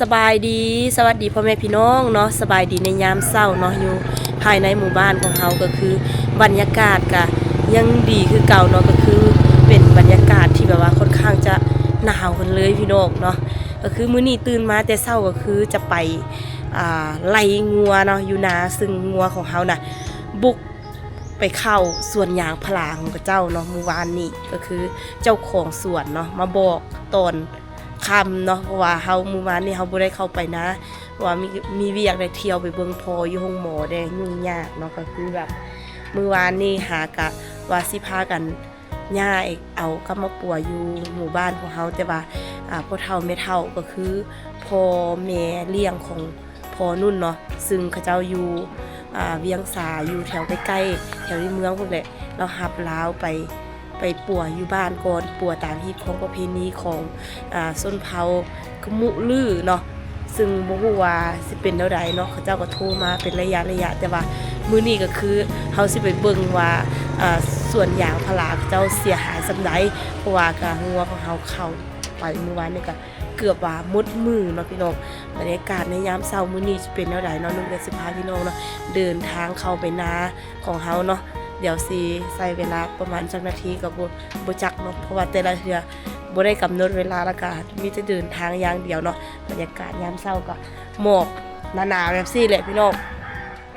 สบายดีสวัสดีพ่อแม่พี่น้องเนาะสบายดีในยามเศร้าเนาะอยู่ภายในหมู่บ้านของเราก็คือบรรยากาศก็ยังดีคือเก่าเนาะก็คือเป็นบรรยากาศที่แบบว่าค่อนข้างจะหนาวกันเลยพี่น้องเนาะก็คือมื้อนี้ตื่นมาแต่เช้าก็คือจะไปไล่งัวเนาะอยู่นาซึ่งงัวของเขาน่ะบุกไปเข้าสวนยางพลาของเจ้าเนาะเมื่อวานนี้ก็คือเจ้าของสวนเนาะมาบอกตอน คำเนาะเพราะว่าเฮาเมื่อวานนี้เฮาบ่ได้เข้าไปนะว่ามีมีเวียกได้เที่ยวไปเบิ่งพออยู่ห้องหมอได้ยุ่งยากเนาะก็คือแบบเมื่อวานนี้หากะว่าสิพากันย่าเอกเอากลับมาปัวอยู่หมู่บ้านของเฮาแต่ว่าอ่าพ่อเฒ่าแม่เฒ่าก็คือพ่อแม่เลี้ยงของพ่อนุ่นเนาะซึ่งเขาเจ้าอยู่อ่าเวียงสาอยู่แถวใกล้ๆแถวในเมืองพวกแหละเราหับลาวไป ไปปัวอยู่บ้านก่อนปัวตามที่ของประเพณีของอ่าส้นเผากะมุลือเนาะซึ่งบ่ฮู้ว่าสิเป็นเท่าใดเนาะเขาเจ้าก็โทรมาเป็นระยะระยะแต่ว่ามื้อนี้ก็คือเฮาสิไปเบิ่งว่าอ่าส่วนยางพาราเจ้าเสียหายสำใดเพราะว่ากะงัวของเฮาเข้าไปเมื่อวานนี่ก็เกือบว่าหมดมือเนาะพี่น้องบรรยากาศในยามเช้ามื้อนี้จะเป็นแนวใดเนาะนุ่มก็สิพาพี่น้องเนาะเดินทางเข้าไปนาของเฮาเนาะ เดี๋ยวสิใส่เวลาประมาณจักนาทีกับบ่บ่จักเนาะเพราะว่าแต่ละเทือบ่ได้กำหนดเวลาและก็มีแต่เดินทางอย่างเดียวเนาะบรรยากาศยามเช้าก็หมอกหนาๆแบบซี่แหละพี่น้อง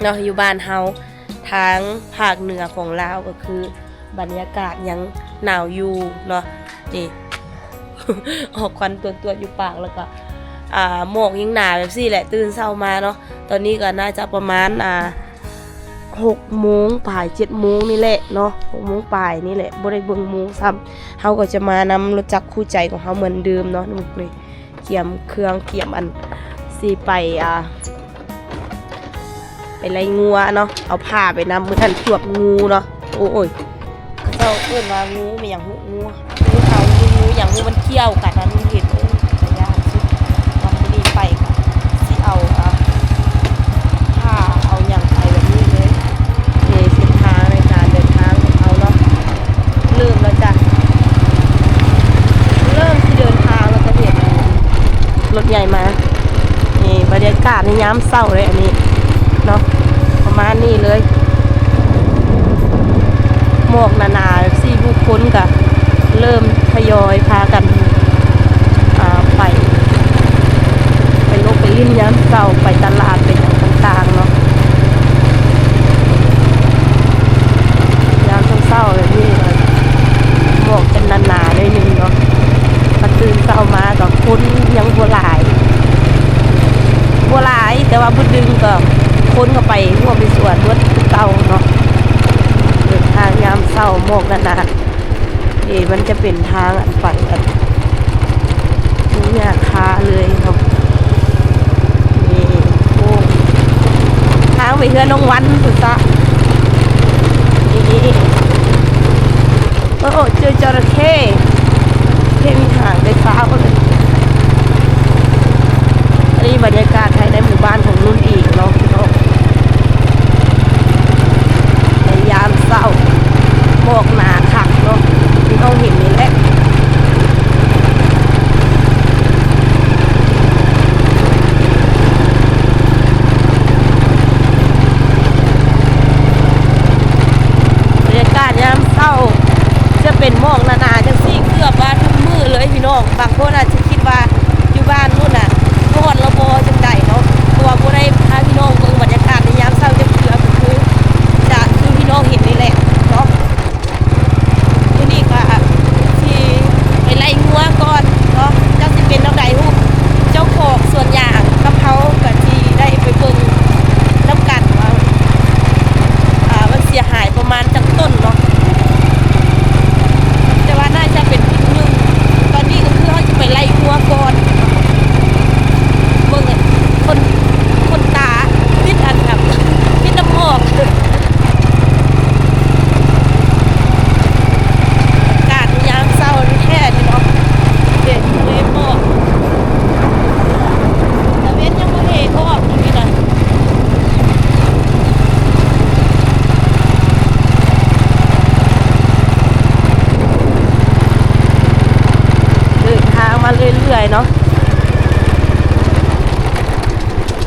เนาะอยู่บ้านเฮาทางภาคเหนือของลาวก็คือบรรยากาศยังหนาวอยู่เนาะนี่ออกควันตัวๆอยู่ปากแล้วก็อ่าหมอกยังหนาแบบซี่แหละตื่นเช้ามาเนาะตอนนี้ก็น่าจะประมาณอ่า หกโมงป่ายเจ็ดโมงนี่แหละเนาะหกโมงป่ายนี่แหละบ่ได้เบิ่งโมงซ้ำเฮาก็จะมานำรถจักรคู่ใจของเฮาเหมือนเดิมเนาะนี่เลยเกียมเครื่องเกียมอันสิไปอ่าไปไล่งัวเนาะเอาผ้าไปนำมือทันจวบงูเนาะโอ้ยเขาเจ้อนว่างูไม่อย่างงูงูเขางูงูอย่างงูมันเขี้ยวกัดนั้นเห็นโอ้ยแต่ยากสุดตอนนี้ไปก็สิเอาอ่า ถ้าเอาอย่างไปแบบนี้เลยในเส้นทางในการเดินทางของเขาเนาะเริ่มแล้วจ้ะเริ่มที่เดินทางแล้วก็เห็นรถ ใหญ่มานี่บรรยากาศในย้ำเศร้าเลยอันนี้เนาะประมาณนี้เลย หมอกหนาๆสี่บุคคลกะเริ่มทยอยพากันไป ไปลงไปลิ้นย้ำเศร้าไปตลาดไปอย่างต่างๆเนาะยามเศร้าเลยนี่หมอกกันหนาๆเลยหนึ่งเนาะตื่นเศร้ามากับคนยังบัวลาย บัวลาย แต่ว่าบุดึงก็ค้นก็ไปหัวไปสวนรถคือเก่าเนาะเดินทางยามเศร้าหมกนาๆเอ๋มันจะเป็นทางอันฝันอันนี่คาเลยเนาะนี่โอ้ทางไปเฮือน้องวันสุดซะนี่โอ้เจอจระเข้เท่มีหางได้ฟ้าก็เลย นี้บรรยากาศภายในหมู่บ้านของนุ่นอีกเนาะพี่น้องในยามเศร้าหมอกหนาขักเนาะที่น้องเห็นนี่แหละบรรยากาศยามเศร้าจะเป็นมอกหนาจังซี่เกือบว่าทุกมือเลยพี่น้อง บางคนอาจจะคิดว่าะนอนระบอจังใดเนาะเพราะว่าบ่ได้พาพี่น้องเบิ่งบรรยากาศในยามเศร้าจะเกือก็คือจะคือพี่น้องเห็นนี่แหละเนาะทีนี้ก็ที่ไปไล่งัวก่อนเนาะจักสิเป็นจังใดฮู้เจ้าของสวนยางกับเขาก็ที่ได้ไปเบิ่งนํกันว่าอ่ามันเสียหายประมาณจากต้นเนาะ แต่ว่าน่าจะเป็นครึ่งหนึงตอนนี้ก็คือเขาจะไปไล่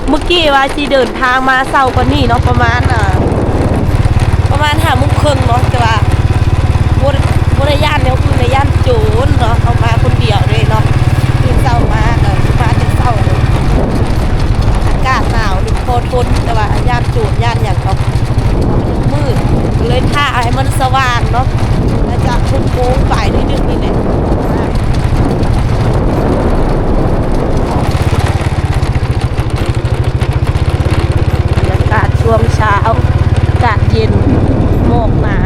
เมื่อกี้ ว่าที่เดินทางมาเศร้ากว่านี่เนาะประมาณอะประมาณห้าโมุกครึ่งเนาะแต่ว่าบริบริย่านเนี่ยคือในย่านโจรเนาะเอามาคนเดียวเลยเนาะคือเศร้ามาเออมาถึงเศร้าเลยอากาศหนาวนี่พอทนแต่ว่าย่านโจรย่านอย่างเนาะมืดเลยท่าให้มันสว่างเนาะแล้วจะพุ่งโค้งไปนิดนึงนี่แหละ บรรยากาศ ช่วงเช้าอากาศเย็นหมอกหนา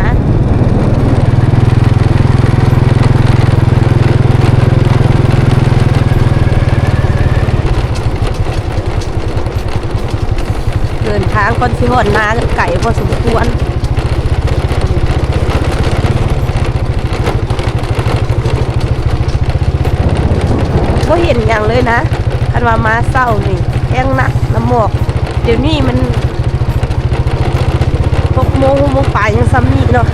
เดินทางก่อนที่หอดนากับไก่พอสมควรก็เห็นอย่างเลยนะคันว่ามาเศร้านี่แห้งนักน้ำหมอก เดี๋ยวนี้มัน หกโมงหกโมงปลายยังซ้ำนี่เนาะ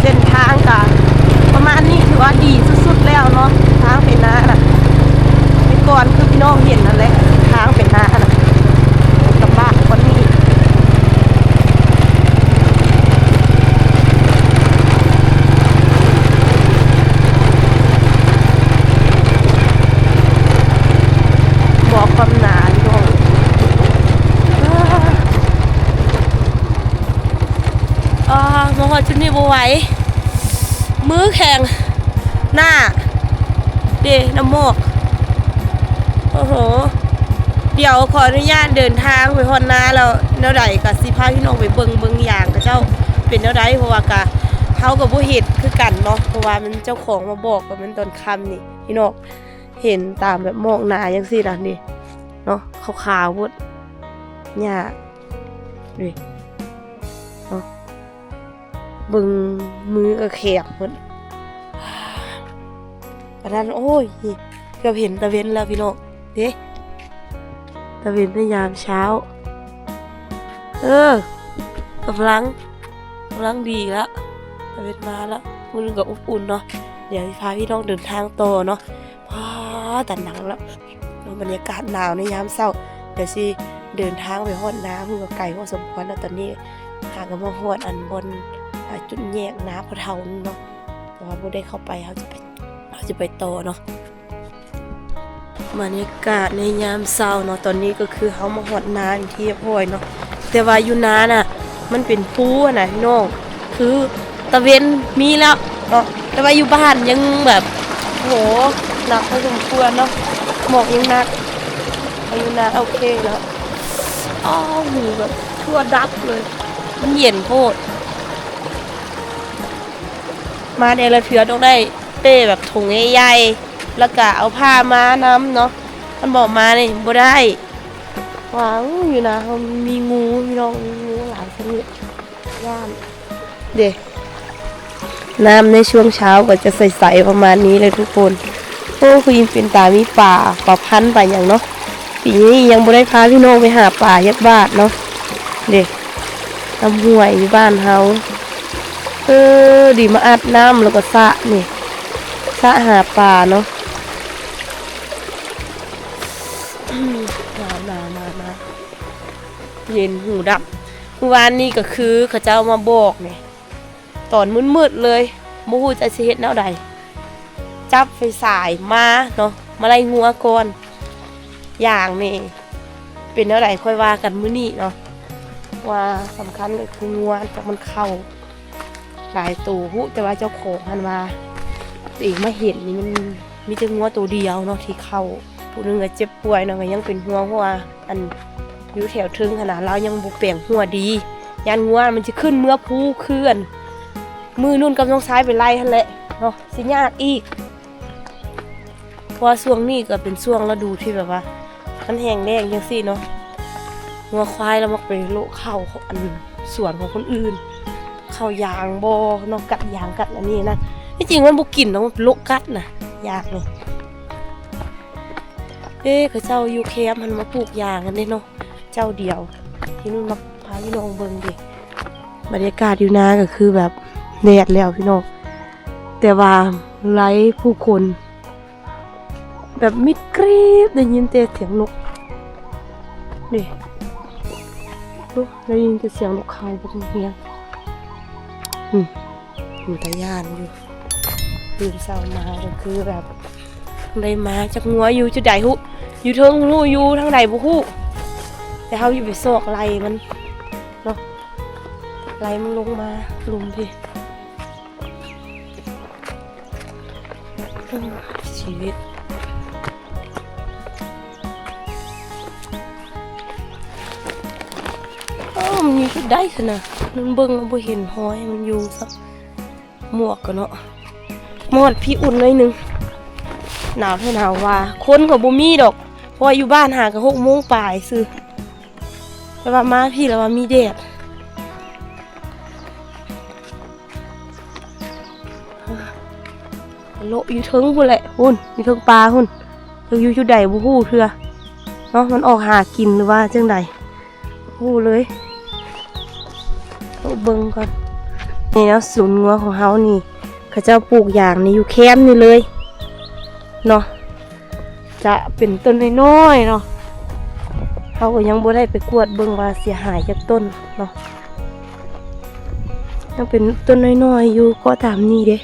เส้นทางกะประมาณนี้ถือว่าดีสุดๆแล้วเนาะทางเป็นนาน่ะไปก่อนคือพี่น้องเห็นนั่นแหละทางเป็นนาน่ะลำบากกว่านี้ บอกความหนาพี่น้องอ่ามาหอดจุดนี้บ่ไหวมือแข็ง หน้า เดน้ำหมอก โอ้โห เดี๋ยวขออนุญาตเดินทางไปฮอนนาแล้วแนวใดกับสิพาพี่น้องไปเบิงเบิงอย่างกับเจ้าเป็นแนวใดเพราะว่ากะเขากับผู้เห็ดคือกันเนาะเพราะว่ามันเจ้าของมาบอกว่ามันตอนค่ำนี่พี่น้องเห็นตามแบบมอกหนาอย่างสิล่ะนี่เนาะขาวๆพุดหญ้าดูเนาะเบิงมือก็แขบหมดอันนั้นโอ้ยเกือบเห็นตะเวนแล้วพี่น้องเด้ วนในยามเช้า เออกำลังกำลังดีแล้วตะเวนมาแล้วมือกับอบอุ่นเนาะเดี๋ยวพาพี่น้องเดินทางต่อเนาะพาแต่หนังแล้วบรรยากาศหนาวในยามเช้าเดี๋ยวสิเดินทางไปฮอดน้ำมือกับไก่พอสมควรแล้วตอนนี้หากันมาฮอดอันบนจุดแยกน้ำพะเทาเนาะแต่ว่าบ่ได้เข้าไปเขาจะไปเขาจะไปต่อเนาะ บรรยากาศในยามเช้าเนาะตอนนี้ก็คือเขามาหอดนาอยู่ที่พ่อยเนาะแต่ว่าอยู่นาน่ะ มันเป็นภูอะนะพี่น้องคือตะเวนมีแล้วเนาะแต่ว่าอยู่บ้านยังแบบโหหนักพอสมควรเนาะหมอกยังหนักอายุนาโอเคแล้วอ้าวหูแบบทั่วดับเลย มันเย็นโพด มาในละเถือต้องได้เป้แบบถุงใหญ่ๆ แล้วก็เอาผ้ามาน้ำเนาะมันบอกมาเนี่ยบ่ได้หวังอยู่นะมีงูพี่น้องมีงูหลายชนิดย่านเด็น้ำในช่วงเช้าก็จะใสๆประมาณนี้เลยทุกคนโอ้คือยินเป็นตามีป่าป่าพันธุ์ไปอย่างเนาะปีนี้ยังบ่ได้พาพี่น้องไปหาป่ายัดบาดเนาะเด็กลำห้วยอยู่บ้านเฮาเออดีมาอาบน้ำแล้วก็สะนี่สะหาปลาเนาะ เย็นหูดับเมื่อวานนี้ก็คือเขาเจ้ามาบอกเนี่ยตอนมืดๆเลยโมหูจะสิเฮ็ดแนวใดจับไฟสายมาเนาะมาไล่งัวก่อนอย่างนี่เป็นแนวใดค่อยว่ากันมื้อนี้เนาะว่าสำคัญเลยคืองัวแต่มันเข้าหลายตัวหูแต่ว่าเจ้าของมันมาตัวเองมาเห็นนี่มันมีแต่งัวตัวเดียวเนาะที่เข้าผู้หนึงก็เจ็บป่วยเนาะก็ยังเป็นหัวหัวอัน อยู่แถวทึงขนาดเรายังบุเปลี่ยงหัวดี ยันงัวมันจะขึ้นเมื่อผู้เคลื่อน มือนุ่นกำลังซ้ายไปไล่ทันแหละเนาะสิยากอีกเพราะว่าช่วงนี้ก็เป็นช่วงฤดูที่แบบว่ามันแห้งแล้งจังซี่เนาะงัวควายแล้วมักไปโลเข้าของอันสวนของคนอื่น เข้ายางบเนอกกัดยางกัดอันนี้นะที่จริงมันบุกินเนาะมันโรคกัดนะยางนี่เอ๊ะเขาเจ้าอยู่แคมมันมาปลูกยางกันเนาะ เจ้าเดียว ที่นู่นมาพาพี่น้องเบิ่งดิบรรยากาศอยู่นาก็คือแบบแดดแล้วพี่น้องแต่ว่าไร้ผู้คน แบบมิดกรีบได้ยินแต่เสียงนกนี่ดูได้ยินแต่เสียงนกเขาพวกนี้ยอืมอยู่ตะยานอยู่ตื่นเช้ามาก็คือแบบได้มาจากงัวอยู่จุดใดหุอยู่เทิงหูอยู่ทางใดบุหู แต่เขาอยู่ไปโซอกไหลมันเนาะไหลมันลงมาลุมพี่อืมชีวิตอ้มันอยู่ที่ได้สินะมันเบิ่งแล้วบ่เห็นห้อยมันอยู่สักหมวกกันเนาะหมอดพี่อุ่นหน่อยหนึงหนาวให้หนาวว่าคนก็บ่มีดอกเพราะอยู่บ้านหากันหกโมงปลายซื้อ แต่ว่ามาพี่แล้วว่ามีแดดโลอยู่เทิงพุ่นแหละหุ่นอยู่เทิงปลาหุ่นเทิงอยู่จุดใดบ่ฮู้เทื่อเนาะมันออกหากินหรือว่าจังใดพูเลยเอาเบิ่งก่อนนี่เนาะศูนย์งัวของเฮานี่เขาเจ้าปลูกอย่างนี่อยู่แคมป์นี่เลยเนาะจะเป็นต้นน้อยๆเนาะ เขาก็ยังบ่ได้ไปกวดเบิ่งว่าเสียหายจากต้นเนาะยังเป็นต้นน้อยๆอยู่ก็ตามนี้เด้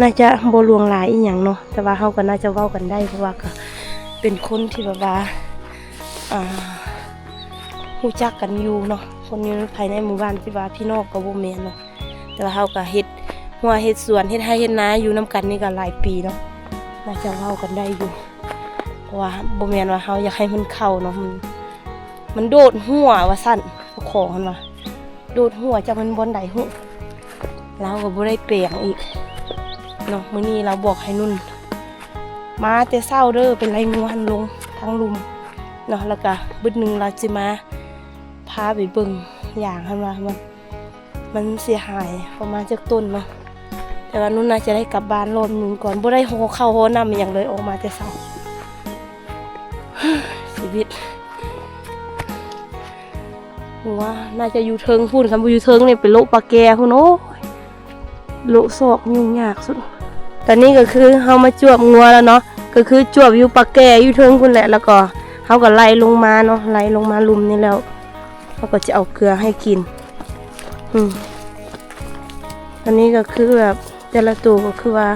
น่าจะบ่ลวงหลายอีหยังเนาะแต่ว่าเฮาก็น่าจะเว้ากันได้เพราะว่าก็เป็นคนที่แบบว่าอ่ารู้จักกันอยู่เนาะคนอยู่ภายในหมู่บ้านที่ว่าพี่น้องก็บ่แม่นเนาะแต่ว่าเฮาก็เฮ็ดหัวเฮ็ดสวนเฮ็ดไร่เฮ็ดนาอยู่นํกันนี่ก็หลายปีเนาะน่าจะเว้ากันได้อยู่ ว่าบ่แม่นว่าเฮาอยากให้มันเข้าเนาะมันมันโดดหัวว่าซั่นเจ้าของมันว่าโดดหัวจากมันบนใดหุเราก็บ่ได้เปลี่ยงอีกเนาะมื้อนี้เราบอกให้นุ่น มาแต่เช้าเด้อเป็นไรงวนลงทางลุมเนาะแล้วก็บึดหนึ่งเราจะมาพาไปเบิ่งอย่างคันว่ามันมันเสียหายประมาณจากต้นเนาะแต่ว่านุ่นน่าจะได้กลับบ้านรอบนึงก่อนบ่ได้โหเข้าโหนำอย่างเลยออกมาแต่เช้า วิตว่าน่าจะอยู่เทิงพูดคำว่าอยู่เทิงเนี่ยเป็นโลกปลาแกพุ่นโอ้โลกศอกยุ่งยากสุด ตอนนี้ก็คือเฮามาจวบงัวแล้วเนาะ ก็คือจวบอยู่ปลาแกอยู่เทิงพุ่นแหละ แล้วก็เขาก็ไล่ลงมาเนาะ ไล่ลงมาลุมนี่แล้วเขาก็จะเอาเกลือให้กิน อืมอันนี้ก็คือแบบแต่ละตัวก็คือว่า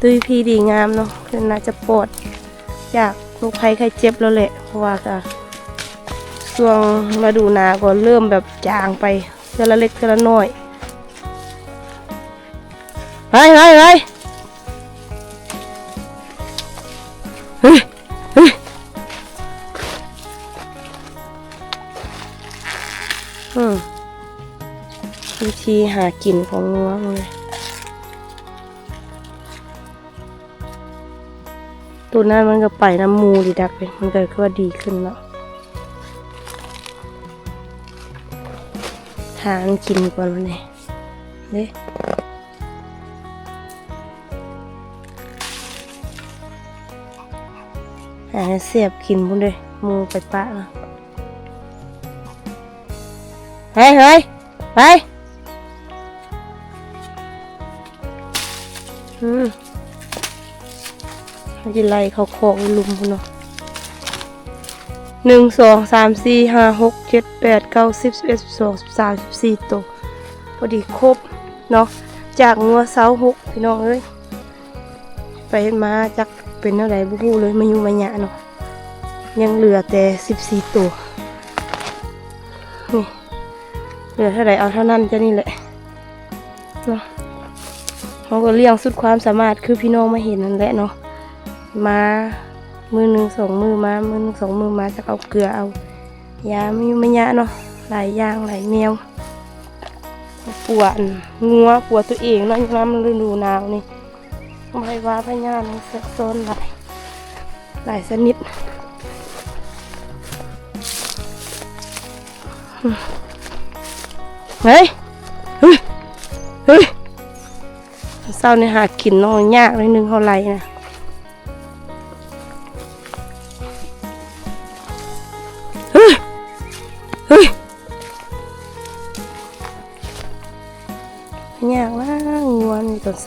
ตุ้ยพีดีงามเนาะคือน่าจะปลอดจาก โรคภัยไข้เจ็บแล้วแหละเพราะว่าก็ช่วงฤดูหนาก็เริ่มแบบจางไปเทละเล็กเทละน้อยไปไปไปเฮ้ยเฮ้ยอืมวิธีหากินของงัวเลย ตัวนั้นมันก็ไปน้ำมูดีดักเลยมันก็คือว่าดีขึ้นแล้วทางกินก่อนวันนี้เด้หาเสียบกินพุ่นเลยมูไปปะนะเฮ้ยเฮ้ยไป จะไลเขาโคกลุมพุ่นเนาะหนึ่งสองสามสี่ห้าหกเจ็ดแปดเก้าสิบสิบเอ็ดสิบสองสิบสามสิบสี่ตัวพอดีครบเนาะจากงัวเสาหกพี่น้องเอ้ยไปมาจากเป็นอะไรบุูเลยมาอยู่มาหยะเนาะยังเหลือแต่สิบสี่ตัวนี่เหลือเท่าไหร่เอาเท่านั้นจะนี่แหละเนาะเขาก็เลี้ยงสุดความสามารถคือพี่น้องมาเห็นนั่นแหละเนาะ มามือหนึ่งสองมือมามือหนึ่งสองมือมาจะเอาเกลือเอายาไม่ไม่ยะเนาะหลายอย่างหลายแนวปวดงัวปวดตัวเองเนาะน้ำมันฤดูหนาวนี่ไม่ว่าพญานเสกซนหลายหลายชนิดเฮ้ยเฮ้ยเฮ้ยเศร้าในหากินเนาะยากเลยหนึงเท่าไรนะ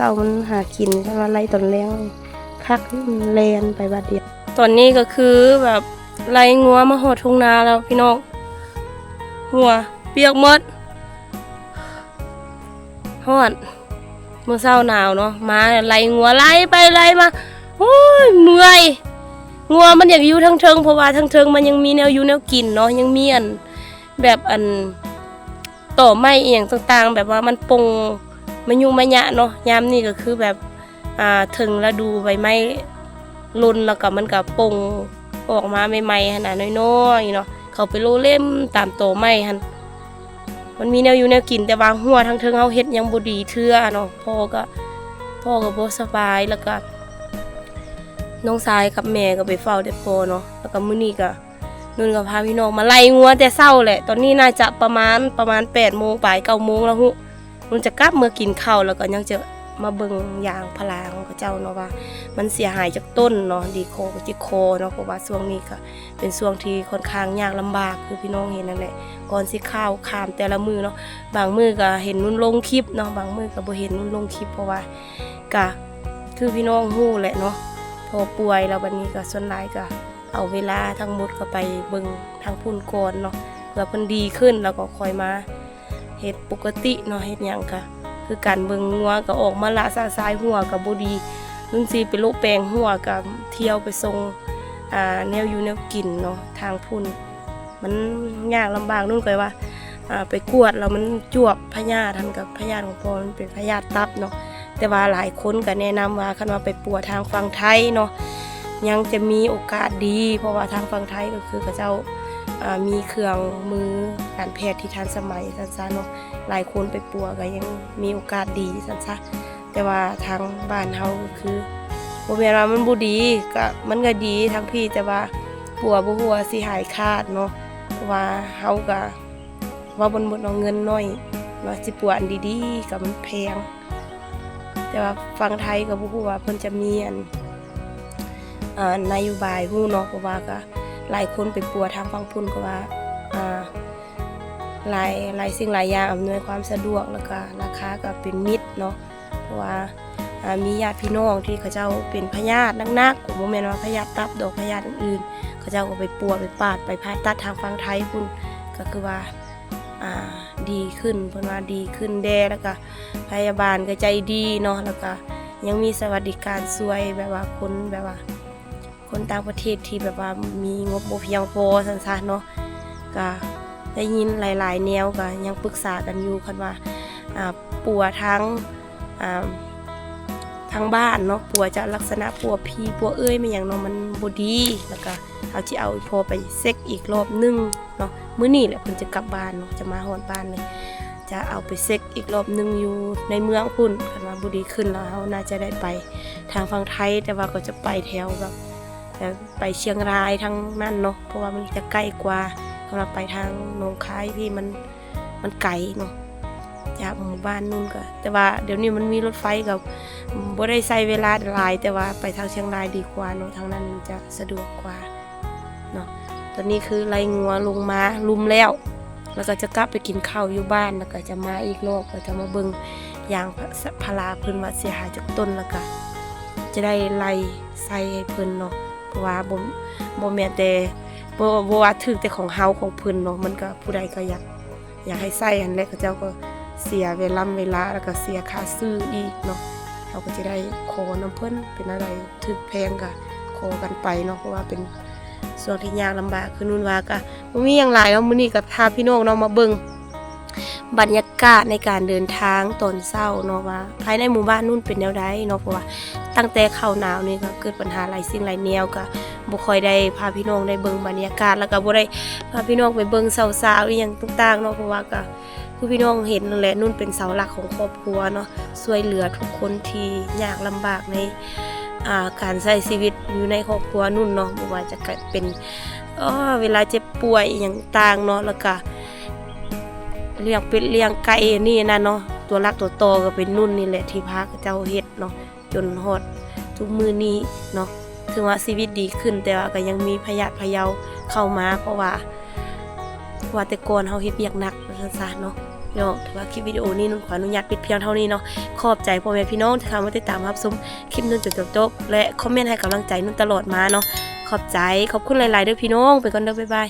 ้ามันหากินถ้าว่าไล่ตอนแรงคักแลนไปบัดเดียว ตอนนี้ก็คือแบบไล่งัวมาหดทุ่งนาแล้วพี่น้องหัว เปียกหมดฮอดเมื้อเช้าหนาวเนาะมาไล่งัวไล่ไปไล่มาโอ้ยเมื่อยงัวมันอยากอยู่ทั้งเทิงเพราะว่าทั้งเทิงมันยังมีแนวอยู่แนวกินเนาะยังมีอันแบบอันต่อไม้อียงต่างๆ แบบว่ามันปง มันยุ่งมะยะเนาะยามนี้ก็คือแบบอ่าถึงฤดูใบไม้ล่นแล้วก็มันก็ปงออกมาใหม่ๆขนาดน้อยๆเนาะเขาไปโลเล่มตามโตไม่หันมันมีแนวอยู่แนวกินแต่วางหัวทั้งเทิงเฮาเฮ็ดยังบ่ดีเทื่อเนาะพ่อก็พ่อก็บ่สบายแล้วก็น้องชายกับแม่ก็ไปเฝ้าแต่พ่อเนาะแล้วก็มื้อนี้ก็นุ่นก็พาพี่น้องมาไล่งัวแต่เช้าแหละ ตอนนี้น่าจะประมาณประมาณ8โมงปลาย9โมงแล้วหุ นุ่นจะกลับเมื่อกินข้าวแล้วก็ยังจะมาเบิ่งยางพาราของเขาเจ้าเนาะว่า มันเสียหายจากต้นเนาะดีโคกับจิโคเนาะเพราะว่าช่วงนี้ก็เป็นช่วงที่ค่อนข้างยากลำบากคือพี่น้องเห็นนั่นแหละก่อนสิข้าวขามแต่ละมือเนาะบางมือก็เห็นนุ่นลงคลิปเนาะบางมือก็บ่เห็นนุ่นลงคลิปเพราะว่าก็คือพี่น้องฮู้แหละเนาะพอป่วยแล้ววันนี้ก็ส่วนหลายก็เอาเวลาทั้งหมดก็ไปเบิ่งทางพุ่นก่อนเนาะเพื่อเพิ่นดีขึ้นแล้วก็ค่อยมา เฮ็ดปกติเนาะเฮ็ดหยังก็คือการเบิ่งงัวก็ออกมาละซาซายหัวก็บ่ดีนุ่นสิไปโลกแปลงหัวก็เที่ยวไปส่งอ่าแนวอยู่แนวกินเนาะทางพุ่นมันยากลำบากนู่นก็ว่าอ่าไปกวดแล้วมันจวบพยาทันกับพยาของพ่อมันเป็นพยาตับเนาะแต่ว่าหลายคนก็แนะนำว่าคันว่าไปปัวทางฝั่งไทยเนาะยังจะมีโอกาสดี เพราะว่าทางฝั่งไทยก็คือเขาเจ้า มีเครื่องมือการแพทย์ที่ทันสมัยสันซะเนาะหลายคนไปปัวก็ยังมีโอกาสดีสันซะแต่ว่าทางบ้านเฮาก็คือบ่แม่นว่ามันบ่ดีก็มันก็ดีทั้งพี่แต่ว่าปัวบ่ฮู้ว่าสิหายขาดเนาะว่าเฮาก็ว่าบนหมดเอาเงินน้อยว่าสิปัวอันดีๆก็มันแพง แต่ว่าฝั่งไทยก็บ่ฮู้ว่าเพิ่นจะมีอันอ่านโยบายฮู้เนาะเพราะว่าก็ หลายคนไปปัวทางฝั่งพุ่นก็ว่าหลายหลายสิ่งหลายอย่างอำนวยความสะดวกแล้วก็ราคาก็เป็นมิตรเนาะเพราะว่ามีญาติพี่น้องที่เขาเจ้าเป็นพยาธินักๆผมบ่แมนว่าพยาธิตับดอกพยาธิอื่นๆเขาเจ้าก็ไปปัวไปปาดไปผ่าตัดทางฝั่งไทยพุ่นก็คือว่าดีขึ้นเพิ่นว่าดีขึ้นแดแล้วก็พยาบาลก็ใจดีเนาะแล้วก็ยังมีสวัสดิการช่วยแบบว่าคนแบบว่า คนต่างประเทศที่แบบว่ามีงบบ่เพียงพอซั่นซะเนาะก็ได้ยินหลาย ๆ แนวก็ยังปรึกษากันอยู่คันว่าปัวทั้งอ่าทางบ้านเนาะปัวจะลักษณะปัวพีปัวเอ้ยไม่อย่างเนาะมันบดีแล้วก็เอาที่เอาพอไปเซ็กอีกรอบหนึงเนาะมื้อนี้แหละเพิ่นจะกลับบ้านเนาะจะมาฮอดบ้านเลย จะเอาไปเซ็กอีกรอบหนึงอยู่ในเมืองพุ่นกันว่าบ่ดีขึ้นแล้วเฮาน่าจะได้ไปทางฝั่งไทยแต่ว่าก็จะไปแถวแบบ แบบไปเชียงรายทางนั่นเนาะเพราะว่ามันจะใกล้กว่าสำหรับไปทางหนองคายพี่มันมันไกลเนาะจากหมู่บ้านนู่นก็แต่ว่าเดี๋ยวนี้มันมีรถไฟกับบ่ได้ใช้เวลาหลาย แต่ว่าไปทางเชียงรายดีกว่าเนาะทางนั้นมันจะสะดวกกว่าเนาะตอนนี้คือไล่งัวลงมาลุมแล้ว แล้วก็จะกลับไปกินข้าวอยู่บ้านแล้วก็จะมาอีกรอบก็จะมาเบิ่งยางพาราเพิ่นว่าเสียหายจากต้นแล้วก็จะได้ไล่ใส่ให้เพิ่นเนาะ เพราะว่าบ่บ่แม่นแต่บ่บ่ว่าถึกแต่ของเฮาของเพิ่นเนาะมันก็ผู้ใดก็อยากอยากให้ใส่อันแรกเขาเจ้าก็เสียเวลาเวลาแล้วก็เสียค่าซื้ออีกเนาะเราก็จะได้ขอน้ำเพิ่นเป็นอะไรถึกแพงก็ขอกันไปเนาะเพราะว่าเป็นส่วนที่ยากลำบากคือนุ่นว่าก็บ่มีอย่างหลายเนาะมื้อนี้ก็พาพี่น้องเนาะมาเบิ่ง บรรยากาศในการเดินทางตอนเช้าเนาะว่าภายในหมู่บ้านนุ่นเป็นแนวใดเนาะเพราะว่าตั้งแต่เข้าหนาวนี่ก็เกิดปัญหาหลายสิ่งหลายแนวก็บ่ค่อยได้พาพี่น้องได้เบิ่งบรรยากาศแล้วก็บ่ได้พาพี่น้องไปเบิ่งสาวๆอีหยังต่างๆเนาะเพราะว่าก็คือพี่น้องเห็นนั่นแหละนุ่นเป็นเสาหลักของครอบครัวเนาะช่วยเหลือทุกคนที่ยากลำบากในอ่าการใช้ชีวิตอยู่ในครอบครัวนุ่นเนาะไม่ว่าจะเป็นเออเวลาเจ็บป่วยอหย่างต่างเนาะแล้วก็ เลี้ยงเป็ดเลี้ยงไก่นี่นะเนาะตัวรักตัวโตก็เป็นนุ่นนี่แหละที่พาเจ้าเฮ็ดเนาะจนฮอดทุกมือนี้เนาะถึงว่าชีวิตดีขึ้นแต่ว่าก็ยังมีพยาธิพยาเข้ามาเพราะว่าว่าแต่ก่อนเฮาเฮ็ดเวียกหนักว่าซั่นซะเนาะเนาะถือว่าคลิปวิดีโอนี้นุ่นขออนุญาตปิดเพียงเท่านี้เนาะขอบใจพ่อแม่พี่น้องที่เข้ามาติดตามรับชมคลิปนุ่นจนจบๆและคอมเมนต์ให้กำลังใจนุ่นตลอดมาเนาะขอบใจขอบคุณหลายๆเด้อพี่น้องไปก่อนเด้อบ๊ายบาย